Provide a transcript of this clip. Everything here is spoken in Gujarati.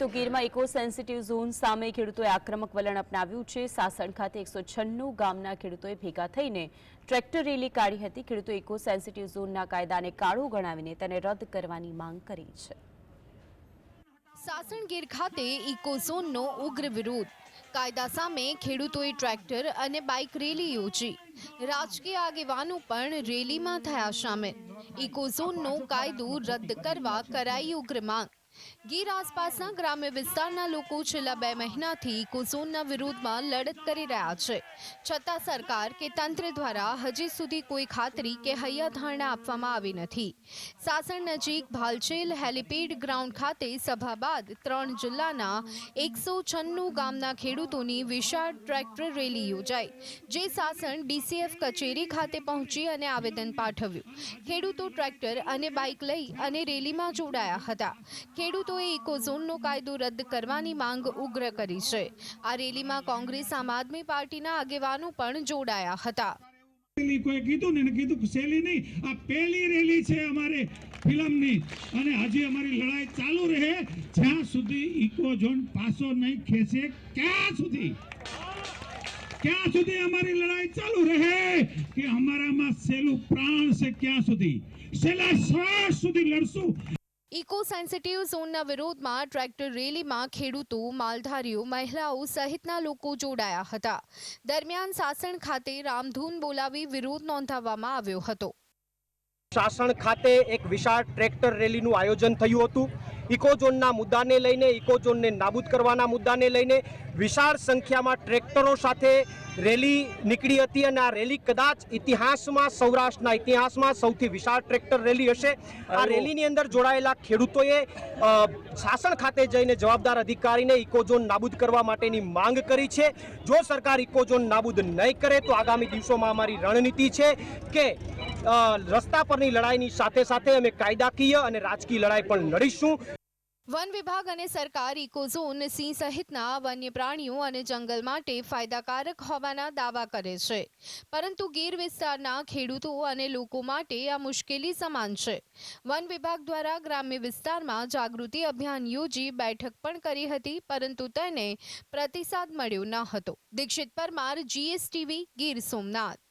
તો ગીરમાં ઇકો સેન્સિટિવ ઝોન સામે ખેડૂતોએ આક્રમક વલણ અપનાવ્યું છે. સાસણ ખાતે એકસો છન્નું ગામના ખેડૂતોએ ભેગા થઈને ટ્રેક્ટર રેલી કાઢી હતી. ખેડૂતો ઇકો સેન્સિટિવ ઝોનના કાયદાને કાળો ગણાવીને તેને રદ કરવાની માંગ કરી છે. સાસણગીર ખાતે ઇકોઝોનનો ઉગ્ર વિરોધ. કાયદા સામે ખેડૂતોએ ટ્રેક્ટર અને બાઇક રેલી યોજી. રાજકીય આગેવાનો પણ રેલીમાં થયા સામેલ. ઇકોઝોનનો કાયદો રદ કરવા કરાઈ ઉગ્ર માંગ. ગીર આસપાસના ગ્રામ્ય વિસ્તારના લોકો છેલ્લા બે મહિનાથી કુઝોનના વિરોધમાં લડત કરી રહ્યા છે. છતાં સરકાર કે તંત્ર દ્વારા હજી સુધી કોઈ ખાતરી કે હૈયાધારણા આપવામાં આવી નથી. સાસણ નજીક ભાલચેલ હેલિપેડ ગ્રાઉન્ડ ખાતે સભા બાદ ત્રણ જિલ્લાના એકસો છન્નું ગામના ખેડૂતોની વિશાળ ટ્રેક્ટર રેલી યોજાઈ, જે સાસણ ડીસીએફ કચેરી ખાતે પહોંચી અને આવેદન પાઠવ્યું. ખેડૂતો ટ્રેક્ટર અને બાઇક લઈ અને રેલીમાં જોડાયા હતા. ખેડૂતોએ ઇકોઝોનનો કાયદો રદ કરવાની માંગ ઉગ્ર કરી છે. આ રેલીમાં કોંગ્રેસ, આમ આદમી પાર્ટીના આગેવાનો પણ જોડાયા હતા. કોઈ કીધું ને કીધું કે સેલી નહીં. આ પહેલી રેલી છે અમારે ફિલ્મની. અને હજી અમારી લડાઈ ચાલુ રહે. જ્યાં સુધી ઇકો ઝોન પાસો નહીં ખેંચે, ક્યાં સુધી? ક્યાં સુધી અમારી લડાઈ ચાલુ રહે? કે અમારામાં સેલું પ્રાણ છે ક્યાં સુધી? છેલ્લા શ્વાસ સુધી લડશું. ઇકો સેન્સિટિવ ઝોનના વિરોધમાં ટ્રેક્ટર રેલીમાં ખેડૂતો, માલધારીઓ, મહિલાઓ સહિતના લોકો જોડાયા હતા. દરમિયાન સાસણ ખાતે રામધૂન બોલાવી વિરોધ નોંધાવવામાં આવ્યો હતો. શાસણ ખાતે એક વિશાળ ટ્રેક્ટર રેલીનું આયોજન થયું હતું. ઇકોઝોનના મુદ્દાને લઈને ઇકોઝોનને નાબૂદ કરવાના મુદ્દાને લઈને વિશાળ સંખ્યામાં ટ્રેક્ટરો સાથે રેલી નીકળી હતી અને આ રેલી કદાચ ઇતિહાસમાં સૌરાષ્ટ્રના ઇતિહાસમાં સૌથી વિશાળ ટ્રેક્ટર રેલી હશે. આ રેલીની અંદર જોડાયેલા ખેડૂતોએ શાસન ખાતે જઈને જવાબદાર અધિકારીને ઇકોઝોન નાબૂદ કરવા માટેની માંગ કરી છે. જો સરકાર ઇકોઝોન નાબૂદ નહીં કરે તો આગામી દિવસોમાં અમારી રણનીતિ છે કે રસ્તા પરની લડાઈની સાથે સાથે અમે કાયદાકીય અને રાજકીય લડાઈ પણ લડીશું. વન વિભાગ અને સરકાર ઇકોઝોન સિંહ સહિતના વન્ય પ્રાણીઓ અને જંગલ માટે ફાયદાકારક હોવાના દાવા કરે છે. પરંતુ ગીર વિસ્તારના ખેડૂતો અને લોકો માટે આ મુશ્કેલી સમાન છે. વન વિભાગ દ્વારા ગ્રામ્ય વિસ્તારમાં જાગૃતિ અભિયાન યોજી બેઠક પણ કરી હતી, પરંતુ તેને પ્રતિસાદ મળ્યો ન હતો. દીક્ષિત પરમાર જીએસટીવી ગીર સોમનાથ.